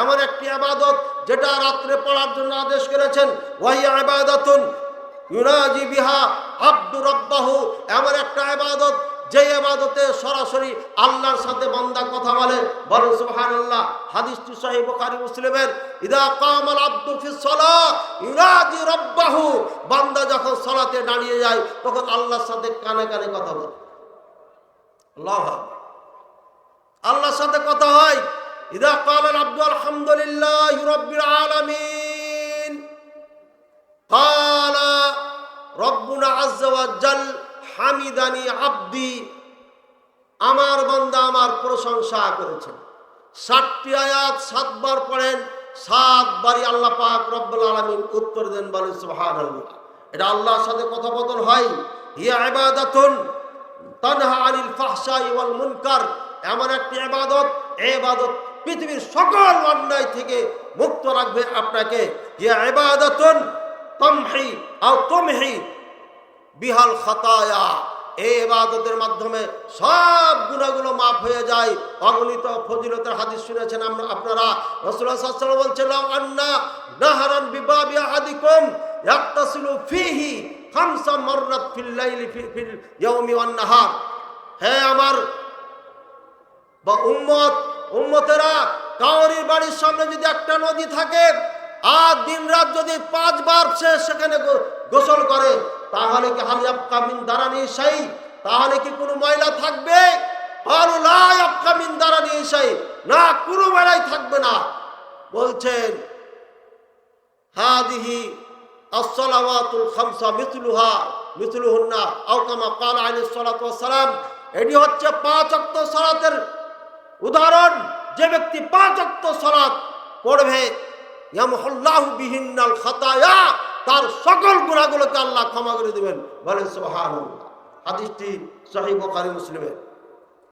এমন একটি আবাদত যেটা রাত্রে পড়ার জন্য আদেশ করেছেন, ওয়াহিয়া আবাদাতুন ইউনাজি বিহা আব্দুর রব্বাহু। এমন একটা আবাদত যে আবাদতে সরাসরি আল্লাহর সাথে বান্দা কথা বলে। বলে সুবহানাল্লাহ, হাদিসটি সহিহ বুখারী মুসলিমের, ইদা কামাল আব্দু ফিস সালাহ, ইউনাজি রব্বাহু। বান্দা যখন সালাতে দাঁড়িয়ে যায়, তখন আল্লাহর সাথে কানে কানে কথা বলে। আল্লাহ আল্লাহর সাথে কথা হয় ইদা কালাল আব্দু আলহামদুলিল্লাহ রব্বিল আলামিন قال ربنا عز وجل হামিদানি আব্দি আমার বান্দা আমার প্রশংসা করেছেন ষাটটি আয়াত সাতবার পড়েন সাতবারই আল্লাহ পাক রব্বুল আলামিন উত্তর দেন বলেন সুবহানাল্লাহ এটা আল্লাহর সাথে কথোপকথন হয় হিয়া ইবাদাতুন তানহা আনিল ফাহশাই ওয়াল মুনকার এমন একটি ইবাদত এই ইবাদত পৃথিবীর সকল অন্যায় থেকে মুক্ত রাখবে আপনাকে। হিয়া ইবাদাতুন তমহি আও তুমহি বিহাল খাতায়া। এই ইবাদতের মাধ্যমে সব গুণাগুলো মাফ হয়ে যায়। অগণিত ফজিলতের হাদিস শুনেছেন আমরা আপনারা। ওয়াসাল্লাম বলছিলাম আন্না নাহরান বিবাবি আহাদিকুম ইয়াক্তাসিলু ফিহি খামসা মাররাত ফিল লাইলি ফিল ইয়াউমি ওয়ান নাহার। হে আমার বা উম্মত উম্মতেরা কাউরির বাড়ির সামনে যদি একটা নদী থাকে, আর দিন রাত যদি পাঁচবার সে সেখানে গোসল করে, তাহলে কি হালিয়াব কামিন দাঁড়ানি সাই তাহলে কি কোনো ময়লা থাকবে? না, কোনো ময়লাই থাকবে না। বলছেন, হাদিহি আসসালাওয়াতুল খামসা মিথলুহা মিথলুহুন্না আও কামা ক্বালা আলাইহিস সালাতু ওয়াস সালাম। এটি হচ্ছে পাঁচ ওয়াক্ত সালাতের উদাহরণ, যে ব্যক্তি পাঁচ অক্ত সালাত পড়বে, ইয়ামহুল্লাহু বিহিন্নাল খাতায়া, তার সকল গুণাগুলোকে আল্লাহ ক্ষমা করে দেবেন। বলেন সোহান হাদিসটি সহিহ বুখারী মুসলিমের।